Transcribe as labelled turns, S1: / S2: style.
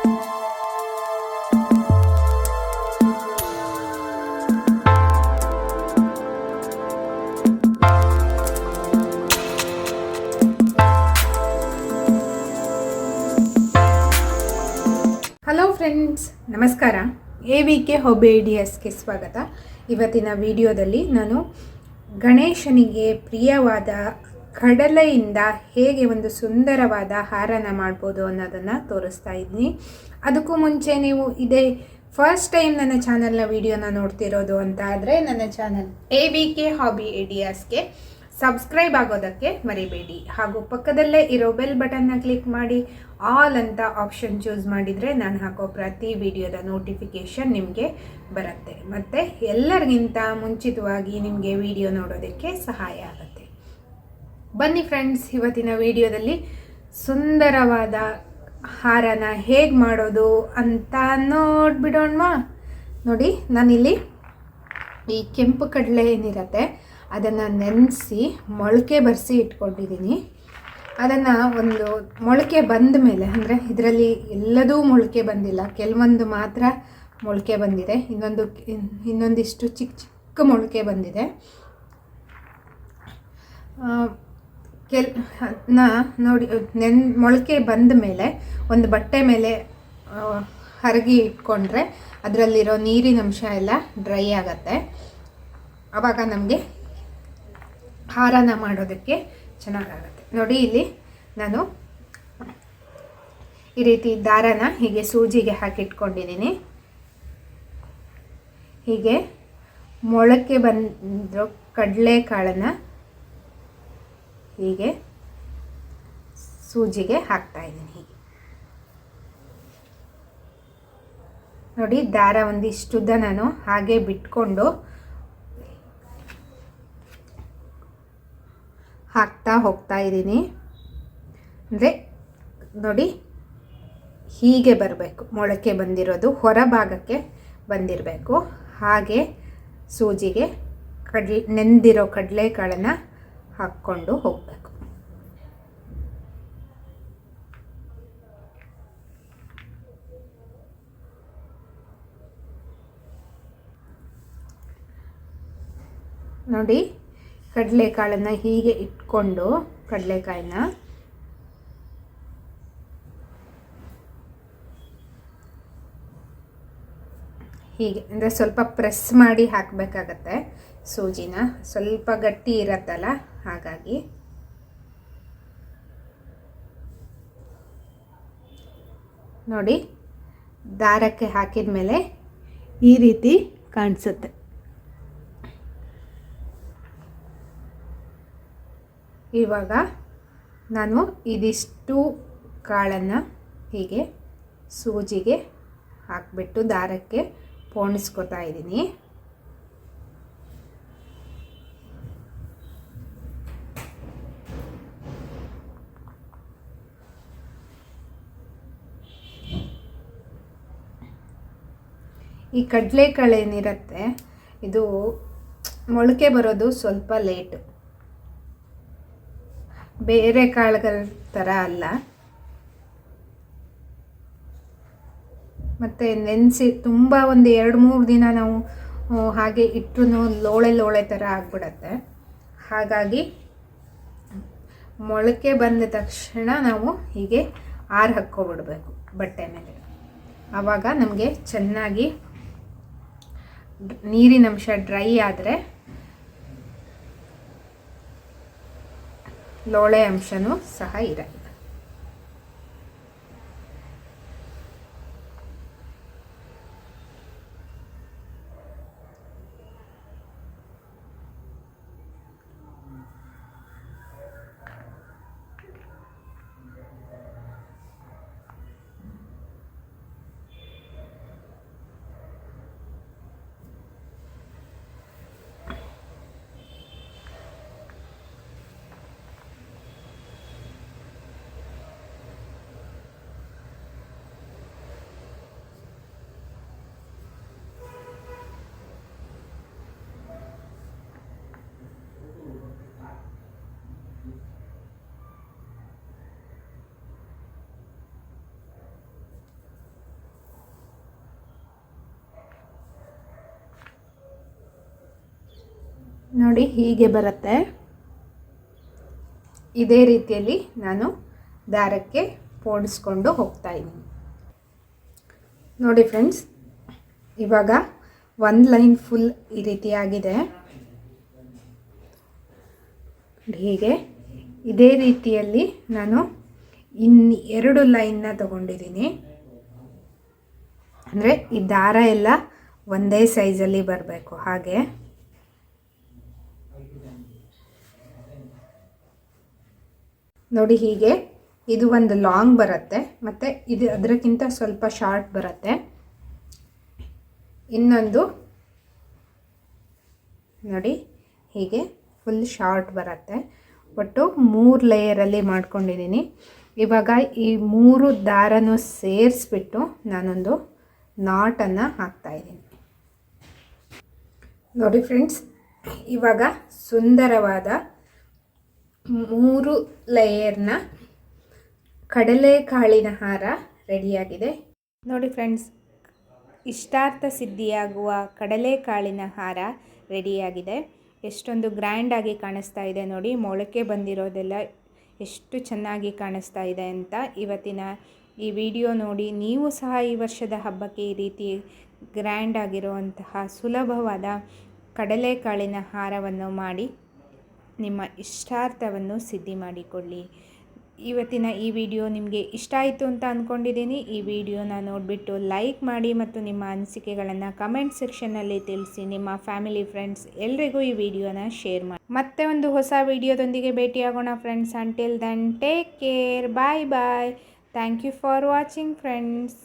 S1: Hello friends ನಮಸ್ಕಾರ. A V K hobby ಸ್ವಾಗತ. ಇವತ್ತಿನ ವಿಡಿಯೋದಲ್ಲಿ ನಾನು ಗಣೇಶನಿಗೆ ಪ್ರಿಯವಾದ ಕಡಲೆಯಿಂದ ಹೇಗೆ ಒಂದು ಸುಂದರವಾದ ಹಾರನ ಮಾಡ್ಬೋದು ಅನ್ನೋದನ್ನು ತೋರಿಸ್ತಾ ಇದ್ದೀನಿ ಅದಕ್ಕೂ ಮುಂಚೆ ನೀವು ಇದೇ ಫಸ್ಟ್ ಟೈಮ್ ನನ್ನ ಚಾನಲ್ನ ವಿಡಿಯೋನ ನೋಡ್ತಿರೋದು ಅಂತ ಆದರೆ ನನ್ನ channel A V K hobby ಐಡಿಯಾಸ್ಗೆ subscribe ಆಗೋದಕ್ಕೆ ಮರಿಬೇಡಿ. ಹಾಗೂ ಪಕ್ಕದಲ್ಲೇ ಇರೋ ಬೆಲ್ ಬಟನ್ನ ಕ್ಲಿಕ್ ಮಾಡಿ ಆಲ್ ಅಂತ ಆಪ್ಷನ್ ಚೂಸ್ ಮಾಡಿದರೆ ನಾನು ಹಾಕೋ ಪ್ರತಿ ವಿಡಿಯೋದ ನೋಟಿಫಿಕೇಷನ್ ನಿಮಗೆ ಬರುತ್ತೆ. ಮತ್ತು ಎಲ್ಲರಿಗಿಂತ ಮುಂಚಿತವಾಗಿ ನಿಮಗೆ ವಿಡಿಯೋ ನೋಡೋದಕ್ಕೆ ಸಹಾಯ ಆಗುತ್ತೆ. ಬನ್ನಿ ಫ್ರೆಂಡ್ಸ್ ಇವತ್ತಿನ ವಿಡಿಯೋದಲ್ಲಿ ಸುಂದರವಾದ ಹಾರನ ಹೇಗೆ ಮಾಡೋದು ಅಂತ ನೋಡ್ಬಿಡೋಣವಾ? ನೋಡಿ, ನಾನಿಲ್ಲಿ ಈ ಕೆಂಪು ಕಡಲೆ ಏನಿರುತ್ತೆ, ಅದನ್ನು ನೆನೆಸಿ ಮೊಳಕೆ ಬರೆಸಿ ಇಟ್ಕೊಂಡಿದ್ದೀನಿ. ಅದನ್ನು ಒಂದು ಮೊಳಕೆ ಬಂದ ಮೇಲೆ, ಅಂದರೆ ಇದರಲ್ಲಿ ಎಲ್ಲದೂ ಮೊಳಕೆ ಬಂದಿಲ್ಲ, ಕೆಲವೊಂದು ಮಾತ್ರ ಮೊಳಕೆ ಬಂದಿದೆ, ಇನ್ನೊಂದು ಇನ್ನೊಂದಿಷ್ಟು ಚಿಕ್ಕ ಚಿಕ್ಕ ಮೊಳಕೆ ಬಂದಿದೆ. ಕೆಲ್, ನ, ನೋಡಿ ನೆನ್, ಮೊಳಕೆ ಬಂದ ಮೇಲೆ ಒಂದು ಬಟ್ಟೆ ಮೇಲೆ ಹರಗಿ ಇಟ್ಕೊಂಡ್ರೆ ಅದರಲ್ಲಿರೋ ನೀರಿನ ಅಂಶ ಎಲ್ಲ ಡ್ರೈ ಆಗತ್ತೆ. ಆವಾಗ ನಮಗೆ ಹಾರನ ಮಾಡೋದಕ್ಕೆ ಚೆನ್ನಾಗಾಗತ್ತೆ. ನೋಡಿ ಇಲ್ಲಿ ನಾನು ಈ ರೀತಿ ದಾರನ ಹೀಗೆ ಸೂಜಿಗೆ ಹಾಕಿಟ್ಕೊಂಡಿದ್ದೀನಿ. ಹೀಗೆ ಮೊಳಕೆ ಬಂದಿರೋ ಕಡಲೆಕಾಳನ್ನು ಹೀಗೆ ಸೂಜಿಗೆ ಹಾಕ್ತಾ ಇದ್ದೀನಿ. ಹೀಗೆ ನೋಡಿ, ದಾರ ಒಂದಿಷ್ಟುದ್ದ ನಾನು ಹಾಗೆ ಬಿಟ್ಕೊಂಡು ಹಾಕ್ತಾ ಹೋಗ್ತಾ ಇದ್ದೀನಿ. ಅಂದರೆ, ನೋಡಿ, ಹೀಗೆ ಬರಬೇಕು. ಮೊಳಕೆ ಬಂದಿರೋದು ಹೊರಭಾಗಕ್ಕೆ ಬಂದಿರಬೇಕು. ಹಾಗೆ ಸೂಜಿಗೆ ಕಡ್ಲೆ, ನೆಂದಿರೋ ಕಡಲೆಕಾಳನ್ನು ಹಾಕ್ಕೊಂಡು ಹೋಗಬೇಕು. ನೋಡಿ, ಕಡಲೆಕಾಳನ್ನು ಹೀಗೆ ಇಟ್ಕೊಂಡು ಕಡಲೆಕಾಯಿನ ಹೀಗೆ, ಅಂದರೆ ಸ್ವಲ್ಪ ಪ್ರೆಸ್ ಮಾಡಿ ಹಾಕಬೇಕಾಗತ್ತೆ ಸೂಜಿನ. ಸ್ವಲ್ಪ ಗಟ್ಟಿ ಇರತ್ತಲ್ಲ ಹಾಗಾಗಿ ನೋಡಿ, ದಾರಕ್ಕೆ ಹಾಕಿದ ಮೇಲೆ ಈ ರೀತಿ ಕಾಣಿಸುತ್ತೆ. ಇವಾಗ ನಾನು ಇದಿಷ್ಟು ಕಾಳನ್ನು ಹೀಗೆ ಸೂಜಿಗೆ ಹಾಕಿಬಿಟ್ಟು ದಾರಕ್ಕೆ ಪೋಣಿಸ್ಕೊತಾ ಇದ್ದೀನಿ. ಈ ಕಡಲೆಕಾಳು ಏನಿರುತ್ತೆ, ಇದು ಮೊಳಕೆ ಬರೋದು ಸ್ವಲ್ಪ ಲೇಟು ಬೇರೆ ಕಾಳುಗಳ ಥರ ಅಲ್ಲ. ಮತ್ತು ನೆನೆಸಿ ತುಂಬ ಒಂದು ಎರಡು ಮೂರು ದಿನ ನಾವು ಹಾಗೆ ಇಟ್ಟರು ಲೋಳೆ ಲೋಳೆ ಥರ ಆಗಿಬಿಡತ್ತೆ. ಹಾಗಾಗಿ ಮೊಳಕೆ ಬಂದ ತಕ್ಷಣ ನಾವು ಹೀಗೆ ಆರು ಹಾಕ್ಕೊಬಿಡ್ಬೇಕು ಬಟ್ಟೆ ಮೇಲೆ. ಆವಾಗ ನಮಗೆ ಚೆನ್ನಾಗಿ ನೀರಿನ ಅಂಶ ಡ್ರೈ ಆದರೆ ಲೋಳೆ ಅಂಶನೂ ಸಹ ಇರಲ್ಲ. ನೋಡಿ ಹೀಗೆ ಬರುತ್ತೆ. ಇದೇ ರೀತಿಯಲ್ಲಿ ನಾನು ದಾರಕ್ಕೆ ಪೋಣಿಸ್ಕೊಂಡು ಹೋಗ್ತಾ ಇದ್ದೀನಿ. ನೋಡಿ ಫ್ರೆಂಡ್ಸ್, ಇವಾಗ ಒಂದು ಲೈನ್ ಫುಲ್ ಈ ರೀತಿಯಾಗಿದೆ ಹೀಗೆ, ಇದೇ ರೀತಿಯಲ್ಲಿ ನಾನು ಇನ್ನು ಎರಡು ಲೈನ್ನ ತಗೊಂಡಿದ್ದೀನಿ. ಅಂದರೆ ಈ ದಾರ ಎಲ್ಲ ಒಂದೇ ಸೈಜಲ್ಲಿ ಬರಬೇಕು, ಹಾಗೆ. ನೋಡಿ ಹೀಗೆ. ಇದು ಒಂದು ಲಾಂಗ್ ಬರುತ್ತೆ. ಮತ್ತು ಇದು ಅದಕ್ಕಿಂತ ಸ್ವಲ್ಪ ಶಾರ್ಟ್ ಬರುತ್ತೆ. ಇನ್ನೊಂದು ನೋಡಿ ಹೀಗೆ ಫುಲ್ ಶಾರ್ಟ್ ಬರುತ್ತೆ. ಒಟ್ಟು ಮೂರು ಲೇಯರಲ್ಲಿ ಮಾಡ್ಕೊಂಡಿದ್ದೀನಿ. ಇವಾಗ ಈ ಮೂರು ದಾರನೂ ಸೇರಿಸ್ಬಿಟ್ಟು ನಾನೊಂದು ನಾಟನ್ನು ಹಾಕ್ತಾಯಿದ್ದೀನಿ ನೋಡಿ ಫ್ರೆಂಡ್ಸ್ ಇವಾಗ ಸುಂದರವಾದ ಮೂರು ಲೇಯರ್ನ ಕಡಲೆಕಾಳಿನ ಹಾರ ರೆಡಿಯಾಗಿದೆ ನೋಡಿ ಫ್ರೆಂಡ್ಸ್ ಇಷ್ಟಾರ್ಥ ಸಿದ್ಧಿಯಾಗುವ ಕಡಲೆಕಾಳಿನ ಹಾರ ರೆಡಿಯಾಗಿದೆ ಎಷ್ಟೊಂದು ಗ್ರ್ಯಾಂಡಾಗಿ ಕಾಣಿಸ್ತಾ ಇದೆ ನೋಡಿ, ಮೊಳಕೆ ಬಂದಿರೋದೆಲ್ಲ ಎಷ್ಟು ಚೆನ್ನಾಗಿ ಕಾಣಿಸ್ತಾ ಇದೆ ಅಂತ ಇವತ್ತಿನ ಈ ವಿಡಿಯೋ ನೋಡಿ. ನೀವು ಸಹ ಈ ವರ್ಷದ ಹಬ್ಬಕ್ಕೆ ಈ ರೀತಿ ಗ್ರ್ಯಾಂಡ್ ಆಗಿರುವಂತಹ ಸುಲಭವಾದ ಕಡಲೆಕಾಳಿನ ಹಾರವನ್ನು ಮಾಡಿ ನಿಮ್ಮ ಇಷ್ಟಾರ್ಥವನ್ನು ಸಿದ್ಧಿ ಮಾಡಿಕೊಳ್ಳಿ. ಇವತ್ತಿನ ಈ ವಿಡಿಯೋ ನಿಮಗೆ ಇಷ್ಟ ಆಯಿತು ಅಂತ ಅಂದ್ಕೊಂಡಿದ್ದೀನಿ ಈ ವಿಡಿಯೋನ ನೋಡಿಬಿಟ್ಟು ಲೈಕ್ ಮಾಡಿ ಮತ್ತು ನಿಮ್ಮ ಅನಿಸಿಕೆಗಳನ್ನು ಕಮೆಂಟ್ ಸೆಕ್ಷನ್ನಲ್ಲಿ ತಿಳಿಸಿ. ನಿಮ್ಮ ಫ್ಯಾಮಿಲಿ, ಫ್ರೆಂಡ್ಸ್ ಎಲ್ರಿಗೂ ಈ ವಿಡಿಯೋನ ಶೇರ್ ಮಾಡಿ. ಮತ್ತೆ ಒಂದು ಹೊಸ ವಿಡಿಯೋದೊಂದಿಗೆ ಭೇಟಿಯಾಗೋಣ friends. Until then take care bye bye thank you for watching friends